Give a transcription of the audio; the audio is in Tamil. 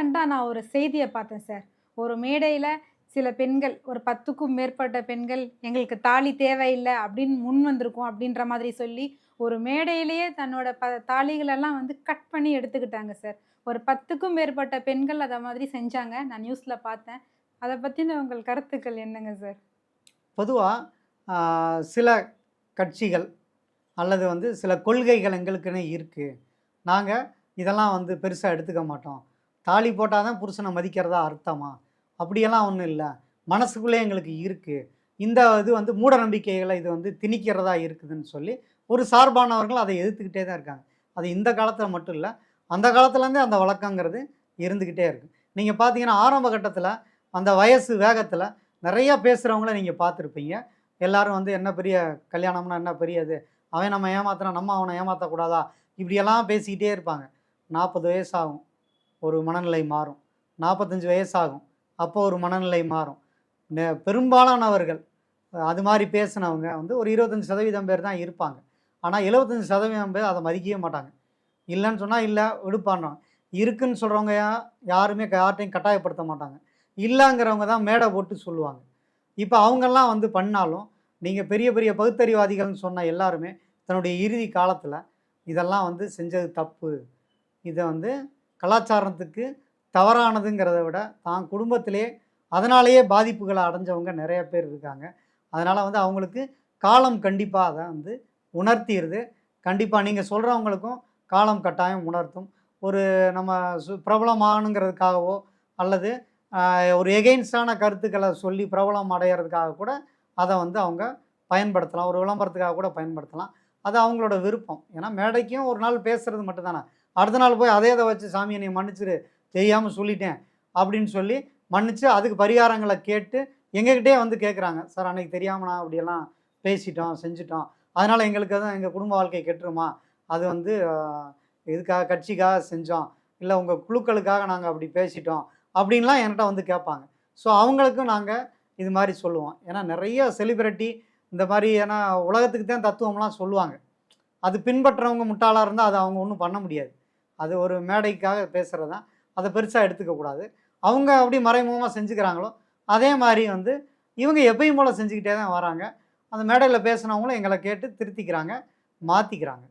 ரீசண்டாக நான் ஒரு செய்தியை பார்த்தேன் சார். ஒரு மேடையில் சில பெண்கள் ஒரு பத்துக்கும் மேற்பட்ட பெண்கள் எங்களுக்கு தாலி தேவையில்லை அப்படின்னு முன் வந்திருக்கோம் அப்படின்ற மாதிரி சொல்லி ஒரு மேடையிலேயே தன்னோட ப தாலிகளெல்லாம் வந்து கட் பண்ணி எடுத்துக்கிட்டாங்க சார். ஒரு பத்துக்கும் மேற்பட்ட பெண்கள் அதை மாதிரி செஞ்சாங்க. நான் நியூஸில் பார்த்தேன். அதை பற்றின உங்கள் கருத்துக்கள் என்னங்க சார்? பொதுவாக சில கட்சிகள் அல்லது வந்து சில கொள்கைகள் எங்களுக்குன்னு இருக்குது நாங்கள் இதெல்லாம் வந்து பெருசாக எடுத்துக்க மாட்டோம். தாலி போட்டால் தான் புருஷனை மதிக்கிறதா அர்த்தமா? அப்படியெல்லாம் ஒன்றும் இல்லை. மனசுக்குள்ளே எங்களுக்கு இருக்குது இந்த இது வந்து மூட நம்பிக்கைகளை இது வந்து திணிக்கிறதா இருக்குதுன்னு சொல்லி ஒரு சார்பானவர்கள் அதை எதிர்த்துக்கிட்டே தான் இருக்காங்க. அது இந்த காலத்தில் மட்டும் இல்லை. அந்த காலத்துலேருந்தே அந்த வழக்கங்கிறது இருந்துக்கிட்டே இருக்குது நீங்கள் பார்த்தீங்கன்னா ஆரம்ப கட்டத்தில் அந்த வயசு வேகத்தில் நிறையா பேசுகிறவங்கள நீங்கள் பார்த்துருப்பீங்க எல்லாரும் வந்து என்ன பெரிய கல்யாணம்னா என்ன பெரிய இது அவன் நம்ம ஏமாத்துறான் நம்ம அவனை ஏமாற்றக்கூடாதா இப்படியெல்லாம் பேசிக்கிட்டே இருப்பாங்க. நாற்பது வயசாகும் ஒரு மனநிலை மாறும். நாற்பத்தஞ்சு வயசாகும். அப்போ ஒரு மனநிலை மாறும். நெ- பெரும்பாலானவர்கள் அது மாதிரி பேசினவங்க வந்து ஒரு இருபத்தஞ்சி சதவீதம் பேர் தான் இருப்பாங்க. ஆனால் எழுபத்தஞ்சி சதவீதம் பேர் அதை மதிக்கவே மாட்டாங்க. இல்லைன்னு சொன்னால் இல்லை விடுப்பான்றாங்க. இருக்குன்னு சொல்கிறவங்க யாருமே யார்ட்டையும் கட்டாயப்படுத்த மாட்டாங்க. இல்லைங்கிறவங்க தான் மேடை போட்டு சொல்லுவாங்க. இப்போ அவங்கெல்லாம் வந்து பண்ணாலும் நீங்கள் பெரிய பெரிய பகுத்தறிவாதிகள்னு சொன்ன எல்லாருமே தன்னுடைய இறுதி காலத்தில் இதெல்லாம் வந்து செஞ்சது தப்பு. இதை வந்து கலாச்சாரத்துக்கு தவறானதுங்கிறத விட தான் குடும்பத்திலே அதனாலேயே பாதிப்புகளை அடைஞ்சவங்க நிறைய பேர் இருக்காங்க. அதனால் வந்து அவங்களுக்கு காலம் கண்டிப்பாக அதை வந்து உணர்த்திடுது கண்டிப்பாக நீங்கள் சொல்கிறவங்களுக்கும் காலம் கட்டாயம் உணர்த்தும். ஒரு நம்ம சு பிரபலமாகணுங்கிறதுக்காகவோ அல்லது ஒரு எகெயின்ஸ்டான கருத்துக்களை சொல்லி பிரபலம் அடையிறதுக்காக கூட அதை வந்து அவங்க பயன்படுத்தலாம். ஒரு விளம்பரத்துக்காக கூட பயன்படுத்தலாம். அது அவங்களோட விருப்பம். ஏன்னா மேடைக்கும் ஒரு நாள் பேசுகிறது மட்டும்தானே. அடுத்த நாள் போய் அதே இதை வச்சு சாமி என்னை மன்னிச்சிரு தெரியாமல் சொல்லிட்டேன் அப்படின்னு சொல்லி மன்னித்து அதுக்கு பரிகாரங்களை கேட்டு எங்ககிட்டே வந்து கேட்குறாங்க சார் அன்றைக்கி தெரியாமல் நான் அப்படியெல்லாம் பேசிட்டோம் செஞ்சிட்டோம். அதனால் எங்களுக்கு தான் எங்கள் குடும்ப வாழ்க்கை கெட்டுருமா? அது வந்து இதுக்காக கட்சிக்காக செஞ்சோம். இல்லை உங்கள் குழுக்களுக்காக நாங்கள் அப்படி பேசிட்டோம் அப்படின்லாம் என்கிட்ட வந்து கேட்பாங்க. ஸோ அவங்களுக்கும் நாங்கள் இது மாதிரி சொல்லுவோம். ஏன்னா நிறைய செலிபிரிட்டி இந்த மாதிரி ஏன்னா உலகத்துக்கு தான் தத்துவம்லாம் சொல்லுவாங்க. அது பின்பற்றவங்க முட்டாளாக இருந்தால் அது அவங்க ஒன்றும் பண்ண முடியாது. அது ஒரு மேடைக்காக பேசுகிறது தான் அதை பெருசாக எடுத்துக்கக்கூடாது அவங்க அப்படி மறைமுகமாக செஞ்சுக்கிறாங்களோ அதே மாதிரி வந்து இவங்க எப்பயும் போல் செஞ்சுக்கிட்டே தான் வராங்க. அந்த மேடையில் பேசுனவங்களும் எங்களை கேட்டு திருத்திக்கிறாங்க மாற்றிக்கிறாங்க